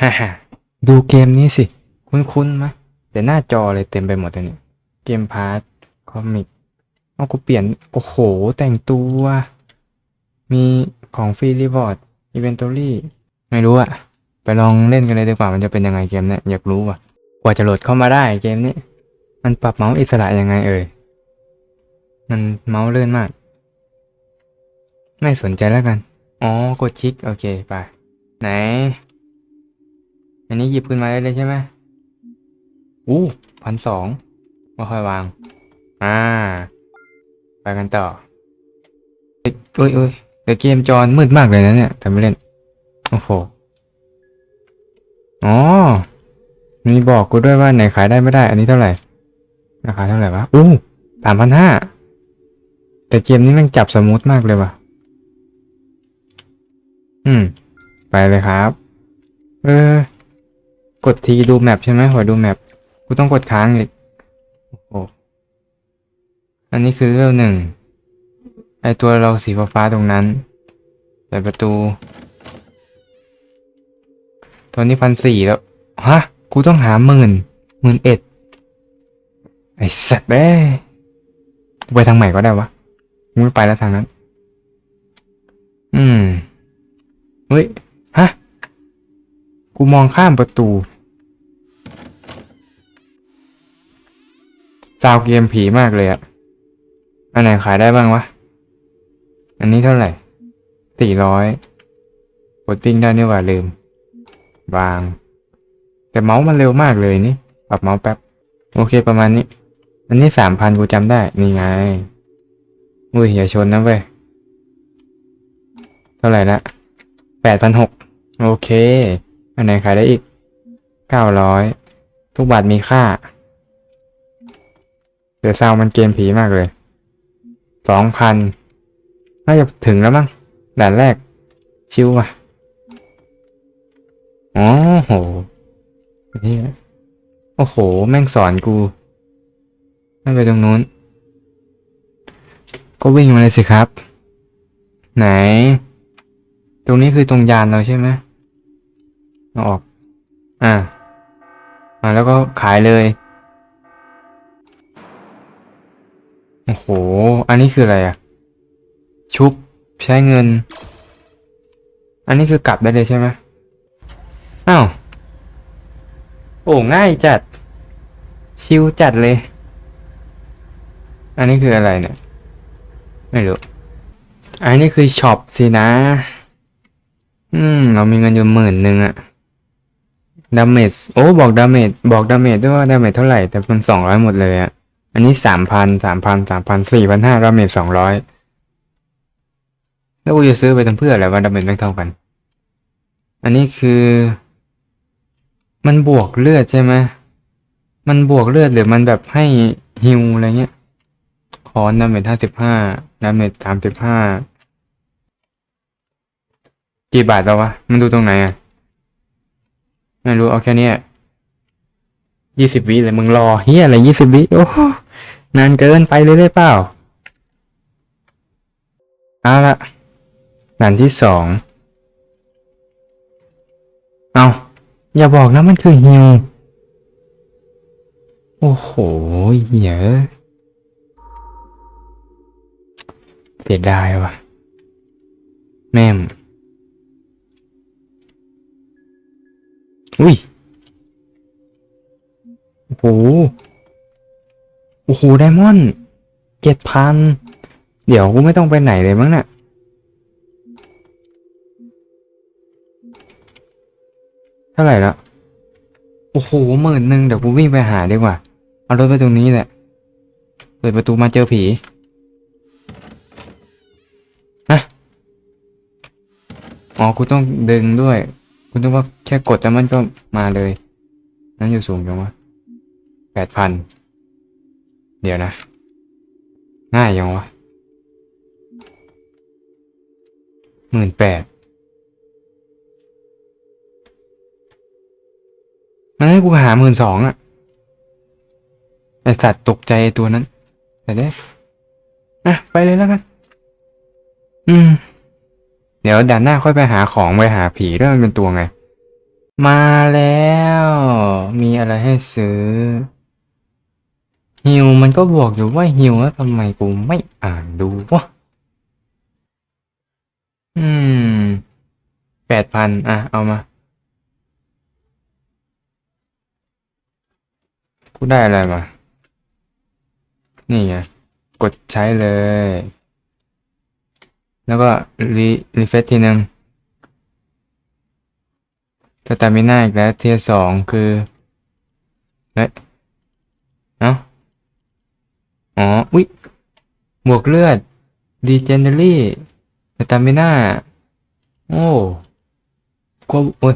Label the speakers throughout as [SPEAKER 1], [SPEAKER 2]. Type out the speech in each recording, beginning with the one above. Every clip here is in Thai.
[SPEAKER 1] ฮ่าฮ่าดูเกมนี้สิ คุ้นๆไหมแต่หน้าจอเลยเต็มไปหมดเลยเนี่ยเกมพาร์ทคอมิกเอากูเปลี่ยน โอ้โห แต่งตัว มีของฟรีรีบอร์ดอีเวนตอรี่ไม่รู้อะไปลองเล่นกันเลยดีกว่ามันจะเป็นยังไงเกมเนี่ยอยากรู้ว่ะ กว่าจะโหลดเข้ามาได้เกมนี้ มันปรับเมาส์อิสระยังไงเอ่ย มันเมาส์เลื่อนมาก ไม่สนใจแล้วกัน อ๋อกดชิก โอเค ไป ไหน อันนี้หยิบขึ้นมาได้เลยใช่ไหมอู้พันสองมาค่อยวาง อ่า ไปกันต่อเอ้ยเอ้ยเอ้ยแต่เกมจอนมืดมากเลยนะเนี่ยทำไม่เล่น โอ้โห อ๋อ มีบอกกูด้วยว่าไหนขายได้ไม่ได้ อันนี้เท่าไหร่ ราคาเท่าไหร่วะ อู้สามพันห้า แต่เกมนี้มันจับสมูทมากเลยว่ะ อืม ไปเลยครับ เออ กดทีดูแมปใช่ไหมขอดูแมปกูต้องกดค้างอีกโอ้โหอันนี้คือเลเวลหนึ่งไอตัวเราสีฟ้าตรงนั้นเปิดประตูตัวนี้พันสี่แล้ว ฮะ กูต้องหาหมื่นหมื่นเอ็ดไอสัตว์เอ้ยกูไปทางใหม่ก็ได้วะกูไม่ไปแล้วทางนั้น อืม เฮ้ย ฮะ กูมองข้ามประตู ซาวเกมผีมากเลยอะอันไหนขายได้บ้างวะ อันนี้เท่าไหร่สี่ร้อยกดติ้งได้นี่ว่าลืม วาง แต่เมาส์มันเร็วมากเลยนี่ ปรับเมาส์แป๊บ โอเคประมาณนี้ อันนี้สามพันกูจำได้ นี่ไงอุ้ยอย่าชนนะเว้ย เท่าไหร่ละแปดพันหก โอเค อันไหนขายได้อีกเก้าร้อย ทุกบาทมีค่า เดี๋ยวซาวมันเกมผีมากเลย สองพันน่าจะถึงแล้วมั้ง ด่านแรก ชิวว่ะอ๋อโหนี่โอ้โห แม่งสอนกูไม่ไปตรงนู้น ก็วิ่งมาเลยสิครับ ไหน ตรงนี้คือตรงยานเราใช่ไหมเอาออก อ่าอ่าแล้วก็ขายเลย โอ้โห อันนี้คืออะไรอะชุบใช้เงิน อันนี้คือกลับได้เลยใช่ไหมอ้าวโอ้ง่ายจัด ชิวจัดเลย อันนี้คืออะไรเนี่ย ไม่รู้ อันนี้คือช็อปสินะ อืม เรามีเงินอยู่หมื่นหนึ่งอะดาเมจโอ้ บอกดาเมจบอกดาเมจด้วยว่าดาเมจเท่าไหร่ แต่มันสองร้อยหมดเลยอะ อันนี้สามพันสามพันสามพันสี่พันห้าดาเมจสองร้อยแล้วกูจะซื้อไปทำเพื่ออะไรว่าดาเมจไม่เท่ากัน อันนี้คือ มันบวกเลือดใช่ไหมมันบวกเลือดหรือมันแบบให้ฮิวอะไรเงี้ยคอนดาเมจห้าสิบห้าดาเมจสามสิบห้ากี่บาทแล้ววะ มันดูตรงไหนอะ ไม่รู้เอาแค่นี้ยี่สิบวิเลยมึงรอเฮียอะไรยี่สิบวิโอ้ นานเกินไปเลยได้เปล่า เอาละด่านที่สอง เอาอย่าบอกนะมันคือฮิว โอ้โหเหี้ยอะเสียดายว่ะ แม่มอุ้ย โอ้โห โอ้โหไดมอนด์เจ็ดพัน เดี๋ยวกูไม่ต้องไปไหนเลยมั้งน่ะเท่าไหร่ละโอ้โหหมื่นหนึ่งเดี๋ยวกูวิ่งไปหาดีกว่า เอารถไปตรงนี้แหละ เปิดประตูมาเจอผีอะอ๋อกูต้องดึงด้วยกูต้องว่าแค่กดแต่มันก็มาเลย นั้นอยู่สูงจังวะแปดพัน เดี๋ยวนะ ง่ายยังวะหมื่นแปดมันให้กูหาหมื่นสองอะไอสัตว์ตกใจไอตัวนั้น แต่เด้อะ ไปเลยแล้วกัน อืม เดี๋ยวด่านหน้าค่อยไปหาของไปหาผีด้วยมันเป็นตัวไง มาแล้ว มีอะไรให้ซื้อ ฮิวมันก็บอกอยู่ว่าฮิวแล้วทำไมกูไม่อ่านดูวะ อืมแปดพันอะ เอามา กูได้อะไรมา นี่ไง กดใช้เลย แล้วก็รีรีเฟซทีนึงสตามิน่าอีกแล้วเทียสองคือ เฮ้ย เอ้า อ๋อ อุ๊ยบวกเลือดดีเจนเนอรี่สตามิน่าโอ้กูโอ้ย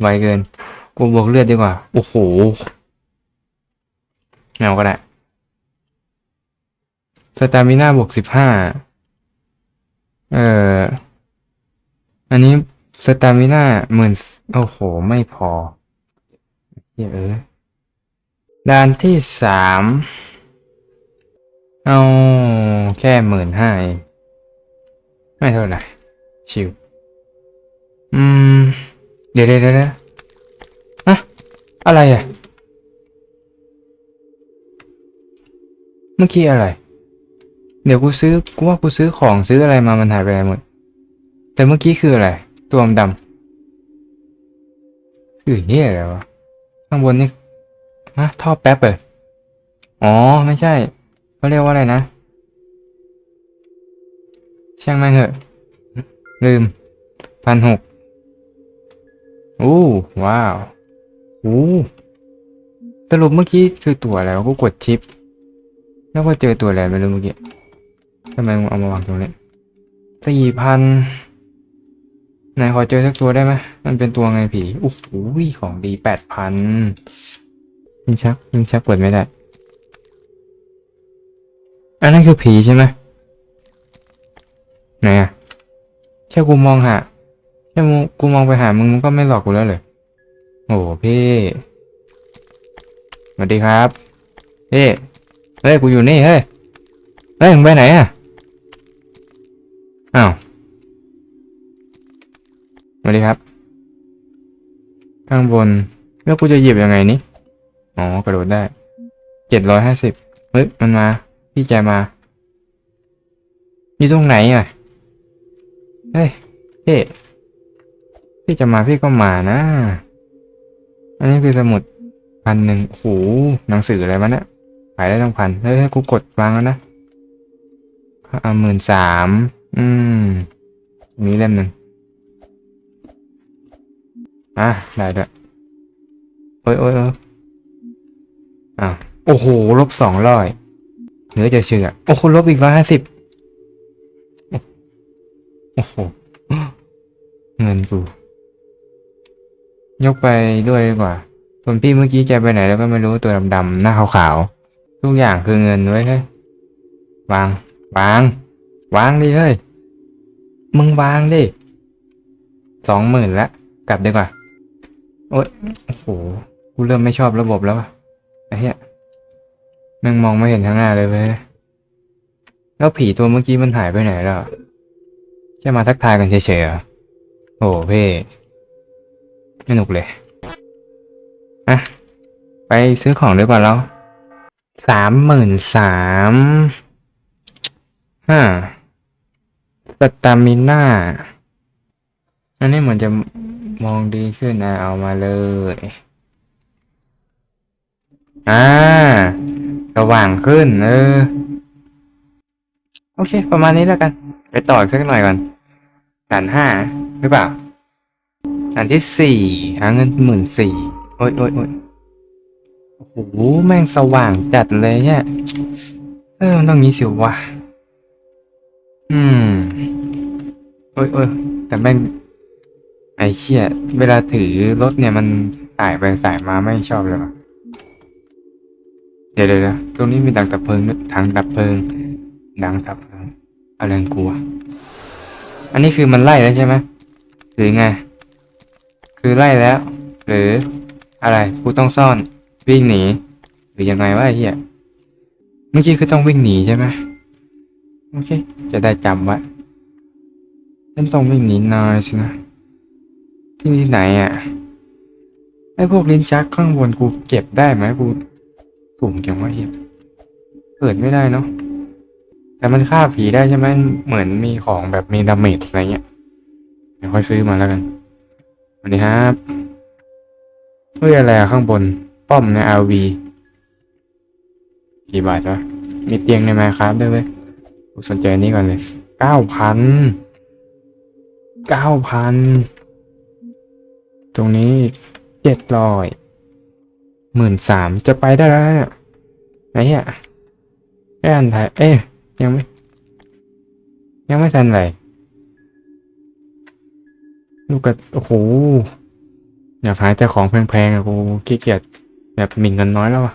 [SPEAKER 1] ไวเกินกูบวกเลือดดีกว่า โอ้โหเอาก็ได้สตามิน่าบวกสิบห้าเอ่อ อันนี้สตามิน่าหมื่นโอ้โห ไม่พอเยเออด่านที่สาม เอาแค่หมื่นห้าเองไม่เท่าไหร่ชิว อืม เดี๋ยวเดี๋ยวเดี๋ยวนะอะอะไรอะ เมื่อกี้อะไร เดี๋ยวกูซื้อ กูว่ากูซื้อของซื้ออะไรมามันหายไปไหนหมด แต่เมื่อกี้คืออะไร ตัวดำคือเหี้ยอะไรวะ ข้างบนนี่ฮะท่อแป๊บเหรออ๋อ ไม่ใช่ เขาเรียกว่าอะไรนะ ช่างม่งเหอะ ลืมพันหกอู้ว้าวอู้สรุปเมื่อกี้คือตัวอะไรกูกดชิป แล้วก็เจอตัวอะไรไม่รู้เมื่อกี้ทำไมมึงเอามาวางตรงนี้สี่พันไหนขอเจอสักตัวได้ไหมมันเป็นตัวไงผีโอ้โหของดีแปดพันยิงชักยิงชักเปิดไม่ได้ อันนั้นคือผีใช่ไหมไหนอะแค่กูมองหาแค่กูมองไปหามึงมึงก็ไม่หลอกกูแล้วเลยโอ้พี่สวัสดีครับพี่เฮ้ยกูอยู่นี่เฮ้ยเฮ้ยมึงไปไหนอะอ้าวสวัสดีครับ ข้างบนแล้วกูจะหยิบยังไงนี่อ๋อกระโดดได้เจ็ดร้อยห้าสิบเฮ้ยมันมา พี่แจมาอยู่ตรงไหนอะเฮ้ยพี่พี่จะมาพี่ก็มานะ อันนี้คือสมุดพันหนึ่งโอ้โหหนังสืออะไรวะเนี่ยขายได้ตั้งพันเฮ้ยกูกดวางแล้วนะเอาหมื่นสามอืมมีเล่มหนึ่งอะได้ด้วยโอ้ยโอ้ยโอ้ยอ้าวโอ้โหลบสองร้อย เนื้อจะเชื่อโอ้โหลบอีกร้อยห้าสิบโอ้โหเงินกูยกไปด้วยดีกว่าส่วนพี่เมื่อกี้แกไปไหนแล้วก็ไม่รู้ตัวดำๆหน้าขาวๆทุกอย่างคือเงินไว้เฮ้ยวาง วาง วางดิเฮ้ยมึงวางดิสองหมื่นละ กลับดีกว่า โอ๊ยโอ้โห กูเริ่มไม่ชอบระบบแล้วว่ะไอ้เหี้ย แม่งมองไม่เห็นข้างหน้าเลยเว้ยแล้วผีตัวเมื่อกี้มันหายไปไหนแล้วแค่มาทักทายกันเฉยๆเหรอโอ้เพ่ไม่หนุกเลยอะไปซื้อของดีกว่าแล้วสามหมื่นสามห้าสตามิน่าอันนี้เหมือนจะมองดีขึ้นนะเอามาเลย อ่า สว่างขึ้น เออ โอเค ประมาณนี้แล้วกัน ไปต่ออีกสักหน่อยก่อนด่านห้าหรือเปล่าด่านที่สี่หาเงินหมื่นสี่โอ้ยโอ้ยโอ้ยโอ้โหแม่งสว่างจัดเลยเนี่ย เออมันต้องงี้สิวะอืมโอ้ยโอ้ยแต่แม่งไอ้เชี่ยเวลาถือรถเนี่ยมันสายไปสายมาไม่ชอบเลยว่ะ เดี๋ยวเดี๋ยวเดี๋ยวตรงนี้มีดังดับเพลิงถังดับเพลิง ดังดับเพลิงอะไรกูอะอันนี้คือมันไล่แล้วใช่ไหมหรือไง คือไล่แล้ว หรืออะไรกูต้องซ่อนวิ่งหนี หรือยังไงวะไอ้เหี้ยเมื่อกี้คือต้องวิ่งหนีใช่ไหมโอเค จะได้จำไว้ฉันต้องวิ่งหนีนายสินะ ที่นี่ไหนอะไอ้พวกลิ้นชักข้างบนกูเก็บได้ไหมกู สุ่มจังวะเฮียเปิดไม่ได้เนาะแต่มันฆ่าผีได้ใช่ไหมเหมือนมีของแบบมีดาเมจอะไรเงี้ยเดี๋ยวค่อยซื้อมาแล้วกันสวัสดีครับเฮ้ยอะไรข้างบน ป้อมใน RV กี่บาทวะมีเตียงใน Minecraft ด้วยเว้ยสนใจนนี้ก่อนเลยเก้าพันเก้าพันตรงนี้เจ็ดร้อย หมื่นสามจะไปได้แล้วเนี่ยไอ้เหี้ยไม่ทันถ่ายเอ้ยยังไม่ ยังไม่ทันไรลูกกระโอ้โหอยากหายแต่ของแพงๆอะกูขี้เกียจแบบหมิ่นเงินน้อยแล้วอะ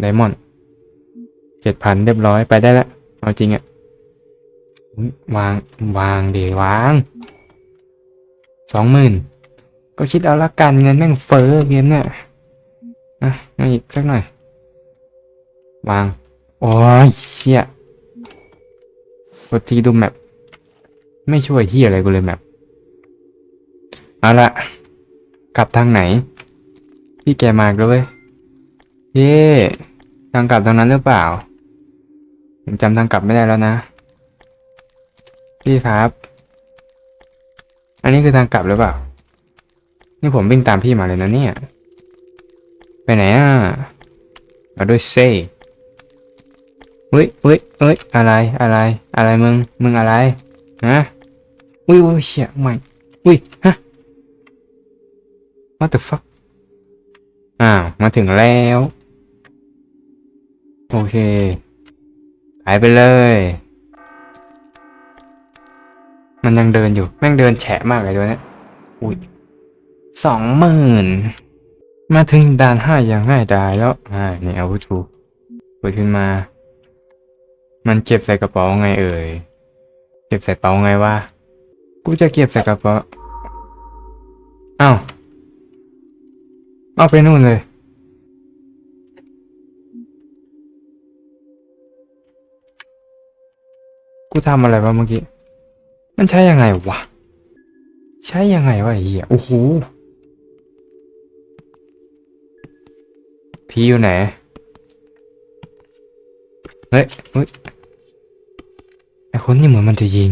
[SPEAKER 1] ไดมอนด์เจ็ดพันเรียบร้อยไปได้แล้วเอาจริงอะวาง วางเดี๋ยววางสองหมื่น ก็คิดเอาละกันเงินแม่งเฟ้อเกมเนี่ยอะเอาอีกสักหน่อยวาง โอ้ยเชี่ยกดทีดูแมปไม่ช่วยที่อะไรกูเลยแมปเอาละกลับทางไหน พี่แกมาอีกแล้วยเย่ทางกลับทางนั้นหรือเปล่าผมจำทางกลับไม่ได้แล้วนะ พี่ครับ อันนี้คือทางกลับหรือเปล่า นี่ผมวิ่งตามพี่มาเลยนะเนี่ย ไปไหนอะ มาด้วยเซ่เฮ้ยเฮ้ยเฮ้ยอะไรอะไร อะไรมึง มึงอะไรฮะอุ้ยอุ้ยเชี่ยมันอุ้ยฮะ what the fuck อ้าว มาถึงแล้ว โอเคหายไปเลย มันยังเดินอยู่ แม่งเดินแฉะมากเลยตัวเนี้ยอุ้ย สองหมื่นมาถึงด่านห้าอย่างง่ายดายแล้วอ่านี่อาวุธถูกเปิดขึ้นมา มันเก็บใส่กระเป๋าไงเอ่ย เก็บใส่กระเป๋าไงวะ กูจะเก็บใส่กระเป๋าอ้าวเอาไปนู่นเลย กูทำอะไรวะเมื่อกี้ มันใช้ยังไงวะ ใช้ยังไงวะเหี้ยโอ้โห พี่อยู่ไหน เฮ้ยเฮ้ยไอคนนี่เหมือนมันจะยิง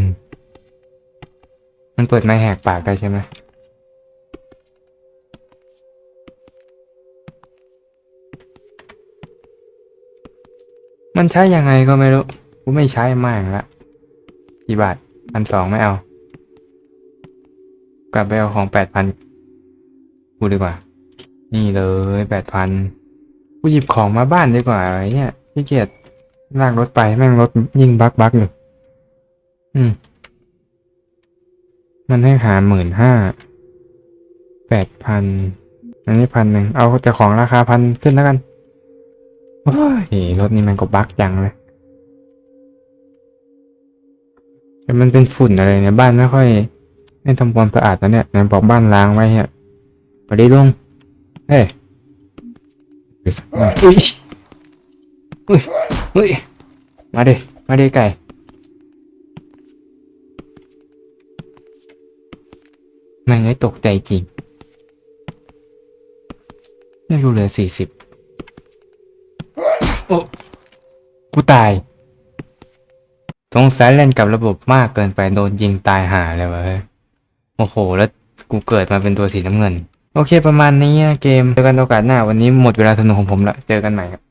[SPEAKER 1] มันเปิดไม้แหกปากได้ใช่ไหมมันใช้ยังไงก็ไม่รู้ กูไม่ใช้มากละกี่บาทพันสองไม่เอา กลับไปเอาของแปดพันกูดีกว่า นี่เลยแปดพัน กูหยิบของมาบ้านดีกว่าไอะไรเนี่ยพี่เกียจลากรถไปแม่งรถยิ่งบักบักอยู่อืม มันให้หาหมื่นห้าแปดพันอันนี้พันหนึ่งเอาแต่ของราคาพันขึ้นแล้วกันโอ้ยรถนี้มันก็บักจังเลยแต่มันเป็นฝุ่นอะไรเนี่ยบ้านไม่ค่อยไม่ทำความสะอาดนะเนี่ยไหนบอกบ้านล้างไว้เนี่ยไปดิลุงเฮ้ อยอุ้ยอุ้ยอุ้ยมาดิมาดิไก่แม่งไอ้ตกใจจริงนี่กูเหลือสี่สิบโอ้กูตายสงสัยเล่นกับระบบมากเกินไปโดนยิงตายหาเลยวะเฮ้ยโอ้โห แล้วกูเกิดมาเป็นตัวสีน้ำเงิน โอเคประมาณนี้นะเกมเจอกันโอกาสหน้าวันนี้หมดเวลาสนุกของผมละเจอกันใหม่ครับ